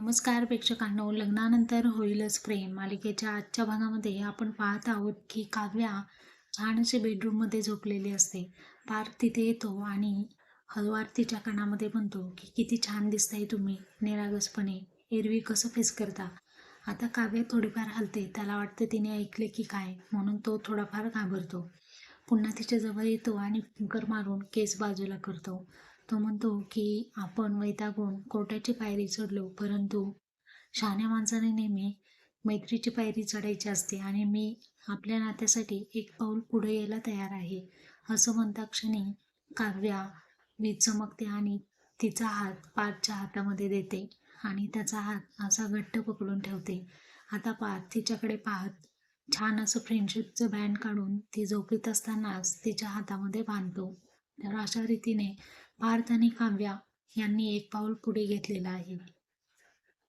नमस्कार प्रेक्षकांनो. लग्नानंतर होईलच प्रेम. मालिकेच्या आजच्या भागामध्ये आपण पाहत आहोत की काव्या छान असे बेडरूममध्ये झोपलेली असते. पार्थ तिथे येतो आणि हळूवार तिच्या कानामध्ये म्हणतो की किती छान दिसताय तुम्ही. निरागसपणे. एरवी कसं फेस करता? आता काव्य थोडीफार हलते. त्याला वाटतं तिने ऐकले की काय म्हणून तो थोडाफार घाबरतो. पुन्हा तिच्या जवळ येतो आणि फुंकर मारून केस बाजूला करतो. तो म्हणतो की आपण वैतागून कोर्टाची पायरी चढलो परंतु शहाण्या माणसाने नेहमी मैत्रीची पायरी चढायची असते आणि मी आपल्या नात्यासाठी एक पाऊल पुढे यायला तयार आहे असं म्हणता क्षणी काव्या वीज चमकते आणि तिचा हात पार्थच्या हातामध्ये देते आणि त्याचा हात असा घट्ट पकडून ठेवते. आता पार्थ तिच्याकडे पाहत छान असं फ्रेंडशिपचं बँड काढून ती झोपीत असतानाच तिच्या हातामध्ये बांधतो. तर अशा रीतीने पार्थ आणि काव्या यांनी एक पाऊल पुढे घेतलेलं आहे.